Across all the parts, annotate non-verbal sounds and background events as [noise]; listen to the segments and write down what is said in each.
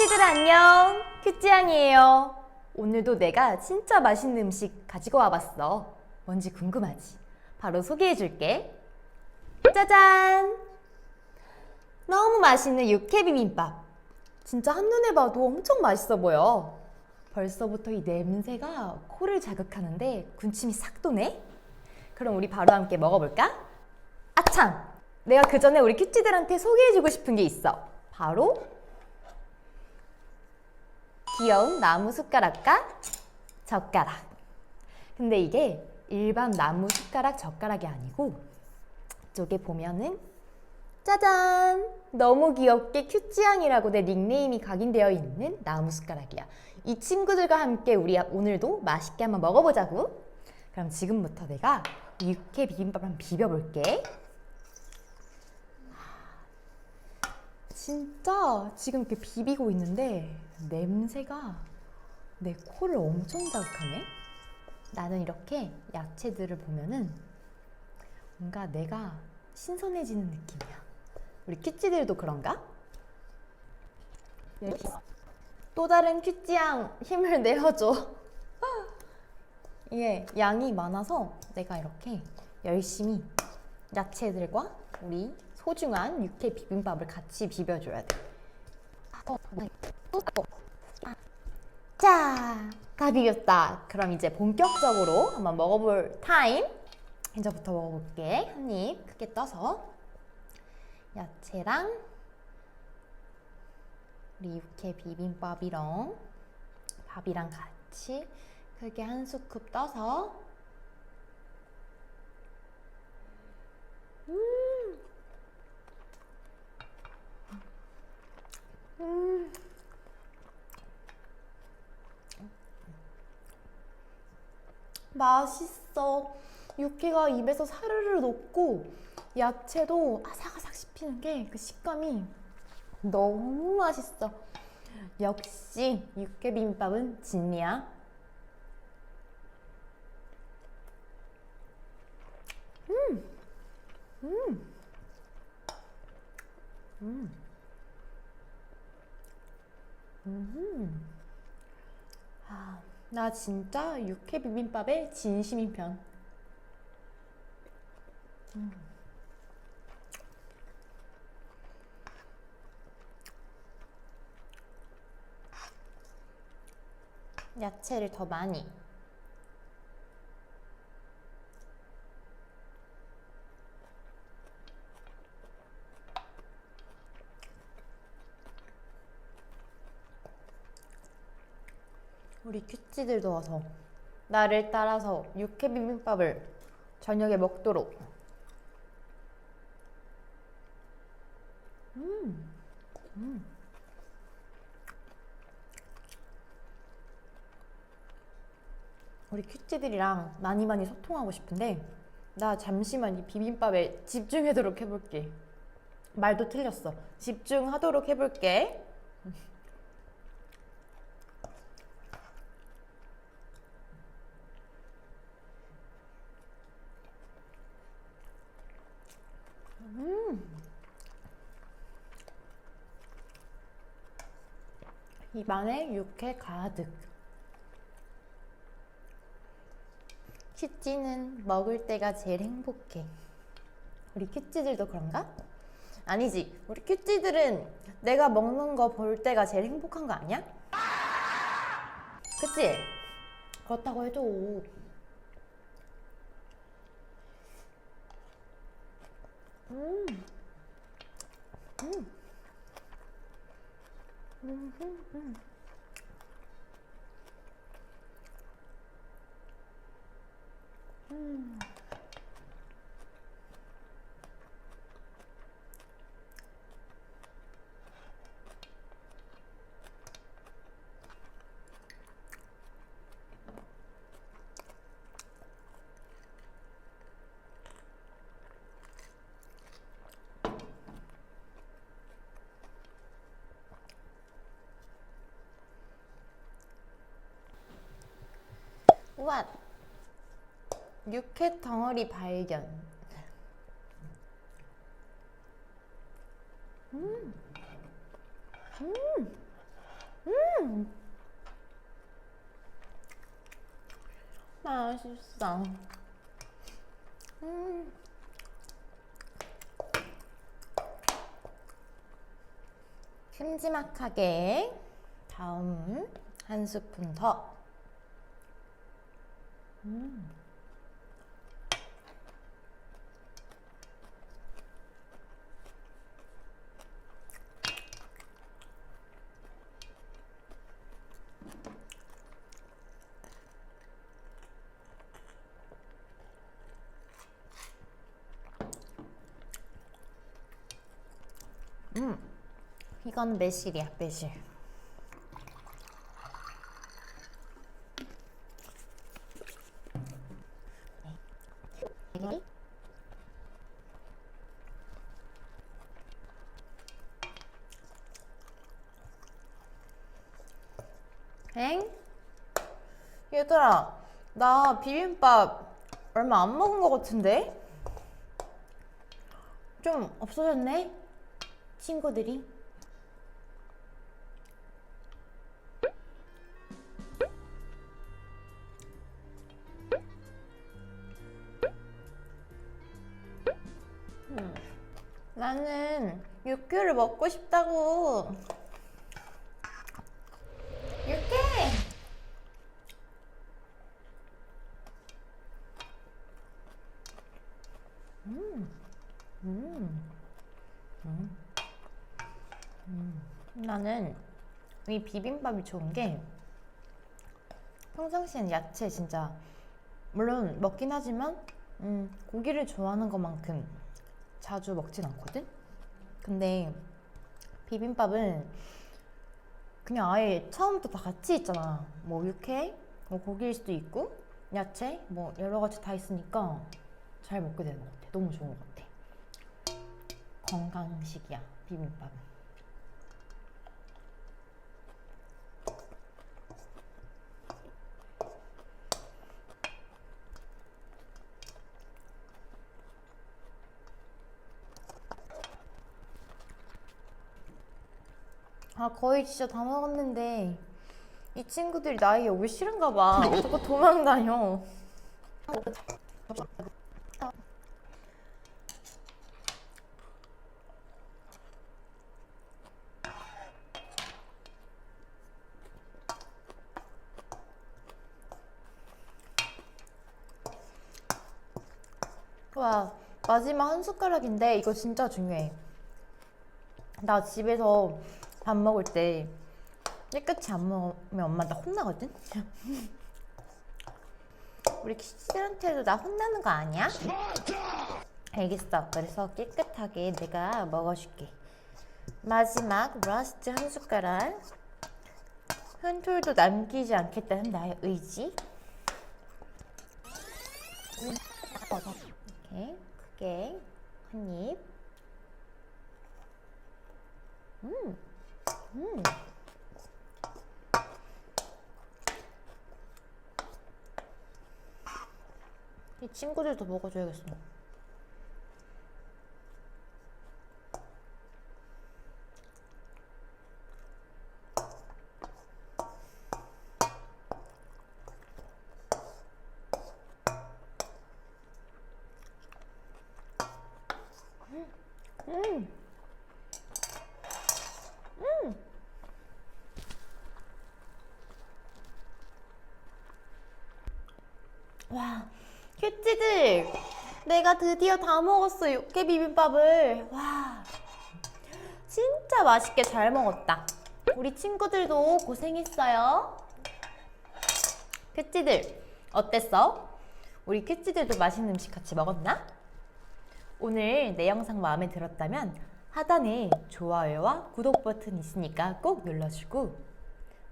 큐찌들 안녕. 큐찌양이에요. 오늘도 내가 진짜 맛있는 음식 가지고 와봤어. 뭔지 궁금하지? 바로 소개해줄게. 짜잔! 너무 맛있는 육회 비빔밥. 진짜 한눈에 봐도 엄청 맛있어 보여. 벌써부터 이 냄새가 코를 자극하는데 군침이 싹 도네? 그럼 우리 바로 함께 먹어볼까? 아참! 내가 그 전에 우리 큐찌들한테 소개해주고 싶은 게 있어. 바로 귀여운 나무 숟가락과 젓가락. 근데 이게 일반 나무 숟가락 젓가락이 아니고 이쪽에 보면은 짜잔! 너무 귀엽게 큐찌양이라고 내 닉네임이 각인되어 있는 나무 숟가락이야. 이 친구들과 함께 우리 오늘도 맛있게 한번 먹어보자고. 그럼 지금부터 내가 이 육회 비빔밥 한번 비벼볼게. 진짜 지금 이렇게 비비고 있는데 냄새가 내 코를 엄청 자극하네. 나는 이렇게 야채들을 보면은 뭔가 내가 신선해지는 느낌이야. 우리 큐찌들도 그런가? 또 다른 큐찌양 힘을 [laughs] 내어줘. 이게 양이 많아서 내가 이렇게 열심히 야채들과 우리 소중한 육회 비빔밥을 같이 비벼줘야 돼. 자, 다 비볐다. 그럼 이제 본격적으로 한번 먹어볼 타임. 이제부터 먹어볼게. 한 입 크게 떠서 야채랑 우리 육회 비빔밥이랑 밥이랑 같이 크게 한 스쿱 떠서 음. 맛있어. 육회가 입에서 사르르 녹고 야채도 아삭아삭 씹히는 게 그 식감이 너무 맛있어. 역시 육회 비빔밥은 진리야. 아, 나 진짜 육회 비빔밥의 진심인 편. 음. 야채를 더 많이. 우리 큐찌들도 와서 나를 따라서 육회 비빔밥을 저녁에 먹도록. 음, 음. 우리 큐찌들이랑 많이 많이 소통하고 싶은데 나 잠시만 이 비빔밥에 집중하도록 해볼게. 말도 틀렸어. 집중하도록 해볼게. [laughs] 입안에 육회 가득. 큐찌는 먹을 때가 제일 행복해. 우리 큐찌들도 그런가? 아니지. 우리 큐찌들은 내가 먹는 거 볼 때가 제일 행복한 거 아니야? 그치? 그렇다고 해줘. 음. 음. 음, 음, 음. 왓! 육회 덩어리 발견. 음. 음. 음. 맛있어. 음. 큼지막하게 다음 한 스푼 더. 음. 음, 이건 매실이야, 매실. 얘들아, 나 비빔밥 얼마 안 먹은 것 같은데? 좀 없어졌네? 친구들이? 음, 나는 육회를 먹고 싶다고. 육회! 음, 음, 음. 음, 나는 이 비빔밥이 좋은 게 평상시엔 야채 진짜 물론 먹긴 하지만 음, 고기를 좋아하는 것만큼 자주 먹진 않거든. 근데 비빔밥은 그냥 아예 처음부터 다 같이 있잖아. 뭐 육회, 뭐 고기일 수도 있고 야채, 뭐 여러 가지 다 있으니까 잘 먹게 되는 것 같아. 너무 좋은 것 같아. 건강식이야 비빔밥은. 아 거의 진짜 다 먹었는데 이 친구들이 나에게 오기 싫은가 봐 자꾸 도망다녀 와 마지막 한 숟가락인데 이거 진짜 중요해 나 집에서 밥 먹을 때 깨끗이 안 먹으면 엄마 나 혼나거든? [laughs] 우리 키즈들한테도 나 혼나는 거 아니야? 알겠어. 그래서 깨끗하게 내가 먹어줄게. 마지막 라스트 한 숟가락. 한 톨도 남기지 않겠다는 나의 의지. 이렇게 크게 한 입. 음. 음. 이 친구들도 먹어줘야겠어. 음. 와, 큐티들! 내가 드디어 다 먹었어, 육회 비빔밥을. 와, 진짜 맛있게 잘 먹었다. 우리 친구들도 고생했어요. 큐티들, 어땠어? 우리 큐티들도 맛있는 음식 같이 먹었나? 오늘 내 영상 마음에 들었다면 하단에 좋아요와 구독 버튼 있으니까 꼭 눌러주고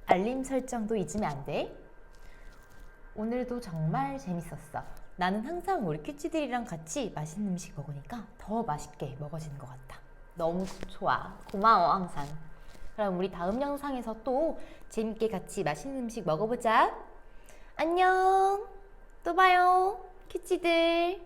알림 설정도 잊으면 안 돼. 오늘도 정말 재밌었어. 나는 항상 우리 큐치들이랑 같이 맛있는 음식 먹으니까 더 맛있게 먹어지는 것 같아. 너무 좋아. 고마워, 항상. 그럼 우리 다음 영상에서 또 재밌게 같이 맛있는 음식 먹어보자. 안녕. 또 봐요. 큐치들.